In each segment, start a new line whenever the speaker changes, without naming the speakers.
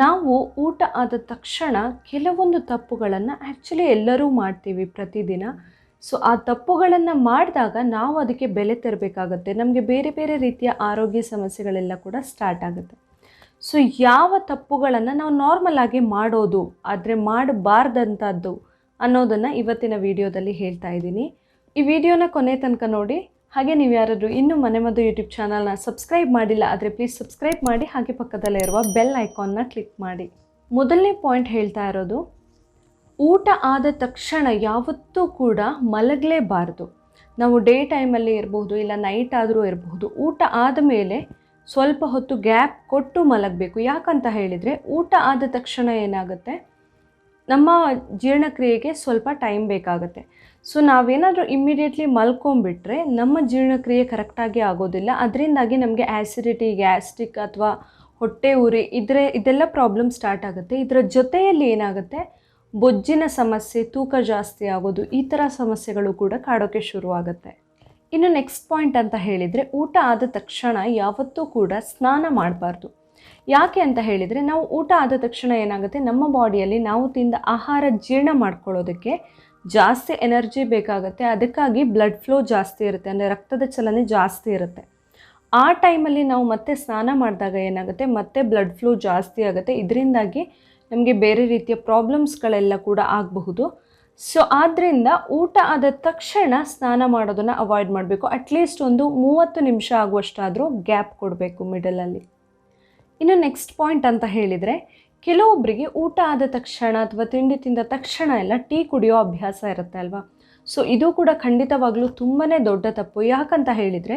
ನಾವು ಊಟ ಆದ ತಕ್ಷಣ ಕೆಲವೊಂದು ತಪ್ಪುಗಳನ್ನು ಆ್ಯಕ್ಚುಲಿ ಎಲ್ಲರೂ ಮಾಡ್ತೀವಿ ಪ್ರತಿದಿನ. ಸೊ ಆ ತಪ್ಪುಗಳನ್ನು ಮಾಡಿದಾಗ ನಾವು ಅದಕ್ಕೆ ಬೆಲೆ ತರಬೇಕಾಗತ್ತೆ. ನಮಗೆ ಬೇರೆ ಬೇರೆ ರೀತಿಯ ಆರೋಗ್ಯ ಸಮಸ್ಯೆಗಳೆಲ್ಲ ಕೂಡ ಸ್ಟಾರ್ಟ್ ಆಗುತ್ತೆ. ಸೊ ಯಾವ ತಪ್ಪುಗಳನ್ನು ನಾವು ನಾರ್ಮಲ್ ಆಗಿ ಮಾಡೋದು, ಆದರೆ ಮಾಡಬಾರ್ದಂಥದ್ದು ಅನ್ನೋದನ್ನು ಇವತ್ತಿನ ವಿಡಿಯೋದಲ್ಲಿ ಹೇಳ್ತಾ ಇದ್ದೀನಿ. ಈ ವಿಡಿಯೋನ ಕೊನೆ ತನಕ ನೋಡಿ. ಹಾಗೆ ನೀವು ಯಾರಾದರೂ ಇನ್ನೂ ಮನೆಮದ್ದು ಯೂಟ್ಯೂಬ್ ಚಾನಲ್ನ ಸಬ್ಸ್ಕ್ರೈಬ್ ಮಾಡಿಲ್ಲ ಆದರೆ ಪ್ಲೀಸ್ ಸಬ್ಸ್ಕ್ರೈಬ್ ಮಾಡಿ, ಹಾಗೆ ಪಕ್ಕದಲ್ಲೇ ಇರುವ ಬೆಲ್ ಐಕಾನ್ನ ಕ್ಲಿಕ್ ಮಾಡಿ. ಮೊದಲನೇ ಪಾಯಿಂಟ್ ಹೇಳ್ತಾ ಇರೋದು, ಊಟ ಆದ ತಕ್ಷಣ ಯಾವತ್ತೂ ಕೂಡ ಮಲಗಲೇಬಾರ್ದು. ನಾವು ಡೇ ಟೈಮಲ್ಲಿ ಇರಬಹುದು ಇಲ್ಲ ನೈಟ್ ಆದರೂ ಇರಬಹುದು ಊಟ ಆದ ಮೇಲೆ ಸ್ವಲ್ಪ ಹೊತ್ತು ಗ್ಯಾಪ್ ಕೊಟ್ಟು ಮಲಗಬೇಕು. ಯಾಕಂತ ಹೇಳಿದರೆ, ಊಟ ಆದ ತಕ್ಷಣ ಏನಾಗುತ್ತೆ? ನಮ್ಮ ಜೀರ್ಣಕ್ರಿಯೆಗೆ ಸ್ವಲ್ಪ ಟೈಮ್ ಬೇಕಾಗುತ್ತೆ. ಸೊ ನಾವೇನಾದರೂ ಇಮ್ಮಿಡಿಯೇಟ್ಲಿ ಮಲ್ಕೊಂಬಿಟ್ರೆ ನಮ್ಮ ಜೀರ್ಣಕ್ರಿಯೆ ಕರೆಕ್ಟಾಗಿ ಆಗೋದಿಲ್ಲ. ಅದರಿಂದಾಗಿ ನಮಗೆ ಆ್ಯಸಿಡಿಟಿ ಗ್ಯಾಸ್ಟ್ರಿಕ್ ಅಥವಾ ಹೊಟ್ಟೆ ಉರಿ ಇದ್ರೆ ಇದೆಲ್ಲ ಪ್ರಾಬ್ಲಮ್ ಸ್ಟಾರ್ಟ್ ಆಗುತ್ತೆ. ಇದರ ಜೊತೆಯಲ್ಲಿ ಏನಾಗುತ್ತೆ? ಬೊಜ್ಜಿನ ಸಮಸ್ಯೆ, ತೂಕ ಜಾಸ್ತಿ ಆಗೋದು, ಈ ಥರ ಸಮಸ್ಯೆಗಳು ಕೂಡ ಕಾಡೋಕ್ಕೆ ಶುರುವಾಗುತ್ತೆ. ಇನ್ನು ನೆಕ್ಸ್ಟ್ ಪಾಯಿಂಟ್ ಅಂತ ಹೇಳಿದರೆ ಊಟ ಆದ ತಕ್ಷಣ ಯಾವತ್ತೂ ಕೂಡ ಸ್ನಾನ ಮಾಡಬಾರ್ದು. ಯಾಕೆ ಅಂತ ಹೇಳಿದರೆ ನಾವು ಊಟ ಆದ ತಕ್ಷಣ ಏನಾಗುತ್ತೆ? ನಮ್ಮ ಬಾಡಿಯಲ್ಲಿ ನಾವು ತಿಂದ ಆಹಾರ ಜೀರ್ಣ ಮಾಡ್ಕೊಳ್ಳೋದಕ್ಕೆ ಜಾಸ್ತಿ ಎನರ್ಜಿ ಬೇಕಾಗುತ್ತೆ. ಅದಕ್ಕಾಗಿ ಬ್ಲಡ್ ಫ್ಲೋ ಜಾಸ್ತಿ ಇರುತ್ತೆ. ಅಂದರೆ ರಕ್ತದ ಚಲನೆ ಜಾಸ್ತಿ ಇರುತ್ತೆ. ಆ ಟೈಮಲ್ಲಿ ನಾವು ಮತ್ತೆ ಸ್ನಾನ ಮಾಡಿದಾಗ ಏನಾಗುತ್ತೆ? ಮತ್ತೆ ಬ್ಲಡ್ ಫ್ಲೋ ಜಾಸ್ತಿ ಆಗುತ್ತೆ. ಇದರಿಂದಾಗಿ ನಮಗೆ ಬೇರೆ ರೀತಿಯ ಪ್ರಾಬ್ಲಮ್ಸ್ಗಳೆಲ್ಲ ಕೂಡ ಆಗಬಹುದು. ಸೊ ಆದ್ದರಿಂದ ಊಟ ಆದ ತಕ್ಷಣ ಸ್ನಾನ ಮಾಡೋದನ್ನು ಅವಾಯ್ಡ್ ಮಾಡಬೇಕು. ಅಟ್ಲೀಸ್ಟ್ ಒಂದು ಮೂವತ್ತು ನಿಮಿಷ ಆಗುವಷ್ಟಾದರೂ ಗ್ಯಾಪ್ ಕೊಡಬೇಕು ಮಿಡಲಲ್ಲಿ. ಇನ್ನು ನೆಕ್ಸ್ಟ್ ಪಾಯಿಂಟ್ ಅಂತ ಹೇಳಿದರೆ ಕೆಲವೊಬ್ಬರಿಗೆ ಊಟ ಆದ ತಕ್ಷಣ ಅಥವಾ ತಿಂಡಿ ತಿಂದ ತಕ್ಷಣ ಎಲ್ಲ ಟೀ ಕುಡಿಯೋ ಅಭ್ಯಾಸ ಇರುತ್ತೆ ಅಲ್ವಾ? ಸೊ ಇದು ಕೂಡ ಖಂಡಿತವಾಗಲೂ ತುಂಬಾ ದೊಡ್ಡ ತಪ್ಪು. ಯಾಕಂತ ಹೇಳಿದರೆ,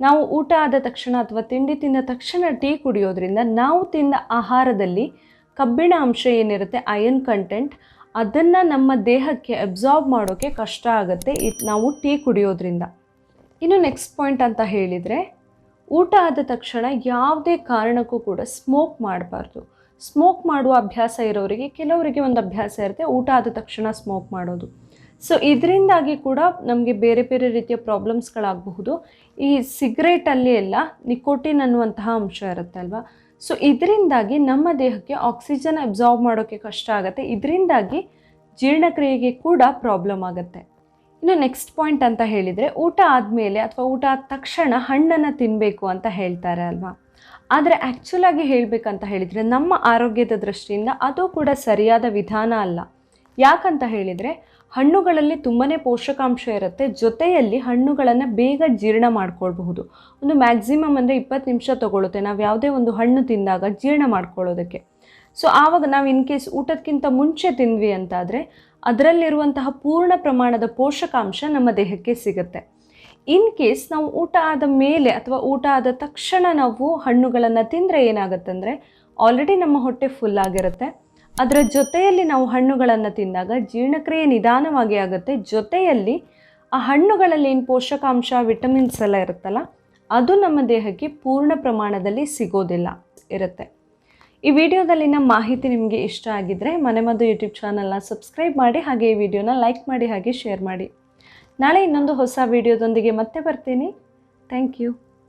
ನಾವು ಊಟ ಆದ ತಕ್ಷಣ ಅಥವಾ ತಿಂಡಿ ತಿಂದ ತಕ್ಷಣ ಟೀ ಕುಡಿಯೋದ್ರಿಂದ ನಾವು ತಿಂದ ಆಹಾರದಲ್ಲಿ ಕಬ್ಬಿಣ ಅಂಶ ಏನಿರುತ್ತೆ ಅಯನ್ ಕಂಟೆಂಟ್ ಅದನ್ನು ನಮ್ಮ ದೇಹಕ್ಕೆ ಅಬ್ಸಾರ್ಬ್ ಮಾಡೋಕ್ಕೆ ಕಷ್ಟ ಆಗುತ್ತೆ ನಾವು ಟೀ ಕುಡಿಯೋದ್ರಿಂದ. ಇನ್ನು ನೆಕ್ಸ್ಟ್ ಪಾಯಿಂಟ್ ಅಂತ ಹೇಳಿದರೆ ಊಟ ಆದ ತಕ್ಷಣ ಯಾವುದೇ ಕಾರಣಕ್ಕೂ ಕೂಡ ಸ್ಮೋಕ್ ಮಾಡಬಾರ್ದು. ಸ್ಮೋಕ್ ಮಾಡುವ ಅಭ್ಯಾಸ ಇರೋರಿಗೆ ಕೆಲವರಿಗೆ ಒಂದು ಅಭ್ಯಾಸ ಇರುತ್ತೆ, ಊಟ ಆದ ತಕ್ಷಣ ಸ್ಮೋಕ್ ಮಾಡೋದು. ಸೊ ಇದರಿಂದಾಗಿ ಕೂಡ ನಮಗೆ ಬೇರೆ ಬೇರೆ ರೀತಿಯ ಪ್ರಾಬ್ಲಮ್ಸ್ಗಳಾಗಬಹುದು ಈ ಸಿಗರೇಟಲ್ಲಿ ಎಲ್ಲ ನಿಕೋಟಿನ್ ಅನ್ನುವಂತಹ ಅಂಶ ಇರುತ್ತೆ ಅಲ್ವಾ? ಸೊ ಇದರಿಂದಾಗಿ ನಮ್ಮ ದೇಹಕ್ಕೆ ಆಕ್ಸಿಜನ್ ಅಬ್ಸಾರ್ಬ್ ಮಾಡೋಕ್ಕೆ ಕಷ್ಟ ಆಗುತ್ತೆ. ಇದರಿಂದಾಗಿ ಜೀರ್ಣಕ್ರಿಯೆಗೆ ಕೂಡ ಪ್ರಾಬ್ಲಮ್ ಆಗುತ್ತೆ. ಇನ್ನು ನೆಕ್ಸ್ಟ್ ಪಾಯಿಂಟ್ ಅಂತ ಹೇಳಿದರೆ ಊಟ ಆದಮೇಲೆ ಅಥವಾ ಊಟ ಆದ ತಕ್ಷಣ ಹಣ್ಣನ್ನು ತಿನ್ನಬೇಕು ಅಂತ ಹೇಳ್ತಾರೆ ಅಲ್ವಾ? ಆದರೆ ಆ್ಯಕ್ಚುಲಾಗಿ ಹೇಳಬೇಕಂತ ಹೇಳಿದರೆ ನಮ್ಮ ಆರೋಗ್ಯದ ದೃಷ್ಟಿಯಿಂದ ಅದು ಕೂಡ ಸರಿಯಾದ ವಿಧಾನ ಅಲ್ಲ. ಯಾಕಂತ ಹೇಳಿದರೆ ಹಣ್ಣುಗಳಲ್ಲಿ ತುಂಬಾ ಪೋಷಕಾಂಶ ಇರುತ್ತೆ, ಜೊತೆಯಲ್ಲಿ ಹಣ್ಣುಗಳನ್ನು ಬೇಗ ಜೀರ್ಣ ಮಾಡ್ಕೊಳ್ಬಹುದು. ಒಂದು ಮ್ಯಾಕ್ಸಿಮಮ್ ಅಂದರೆ ಇಪ್ಪತ್ತು ನಿಮಿಷ ತೊಗೊಳುತ್ತೆ, ನಾವು ಯಾವುದೇ ಒಂದು ಹಣ್ಣು ತಿಂದಾಗ ಜೀರ್ಣ ಮಾಡ್ಕೊಳ್ಳೋದಕ್ಕೆ ಸೊ ಆವಾಗ ನಾವು ಇನ್ ಕೇಸ್ ಊಟಕ್ಕಿಂತ ಮುಂಚೆ ತಿಂದ್ವಿ ಅಂತಾದರೆ ಅದರಲ್ಲಿರುವಂತಹ ಪೂರ್ಣ ಪ್ರಮಾಣದ ಪೋಷಕಾಂಶ ನಮ್ಮ ದೇಹಕ್ಕೆ ಸಿಗುತ್ತೆ. ಇನ್ ಕೇಸ್ ನಾವು ಊಟ ಆದ ಮೇಲೆ ಅಥವಾ ಊಟ ಆದ ತಕ್ಷಣ ನಾವು ಹಣ್ಣುಗಳನ್ನು ತಿಂದರೆ ಏನಾಗುತ್ತಂದರೆ ಆಲ್ರೆಡಿ ನಮ್ಮ ಹೊಟ್ಟೆ ಫುಲ್ ಆಗಿರುತ್ತೆ. ಅದರ ಜೊತೆಯಲ್ಲಿ ನಾವು ಹಣ್ಣುಗಳನ್ನು ತಿಂದಾಗ ಜೀರ್ಣಕ್ರಿಯೆ ನಿಧಾನವಾಗಿ ಆಗುತ್ತೆ. ಜೊತೆಯಲ್ಲಿ ಆ ಹಣ್ಣುಗಳಲ್ಲಿ ಏನು ಪೋಷಕಾಂಶ ವಿಟಮಿನ್ಸ್ ಎಲ್ಲ ಇರುತ್ತಲ್ಲ, ಅದು ನಮ್ಮ ದೇಹಕ್ಕೆ ಪೂರ್ಣ ಪ್ರಮಾಣದಲ್ಲಿ ಸಿಗೋದಿಲ್ಲ, ಇರುತ್ತೆ. ಈ ವಿಡಿಯೋದಲ್ಲಿನ ಮಾಹಿತಿ ನಿಮಗೆ ಇಷ್ಟ ಆಗಿದ್ದರೆ ಮನೆಮದ್ದು ಯೂಟ್ಯೂಬ್ ಚಾನಲ್ನ ಸಬ್ಸ್ಕ್ರೈಬ್ ಮಾಡಿ ಹಾಗೆ ಈ ವಿಡಿಯೋನ ಲೈಕ್ ಮಾಡಿ ಹಾಗೆ ಶೇರ್ ಮಾಡಿ. ನಾಳೆ ಇನ್ನೊಂದು ಹೊಸ ವಿಡಿಯೋದೊಂದಿಗೆ ಮತ್ತೆ ಬರ್ತೀನಿ. Thank you.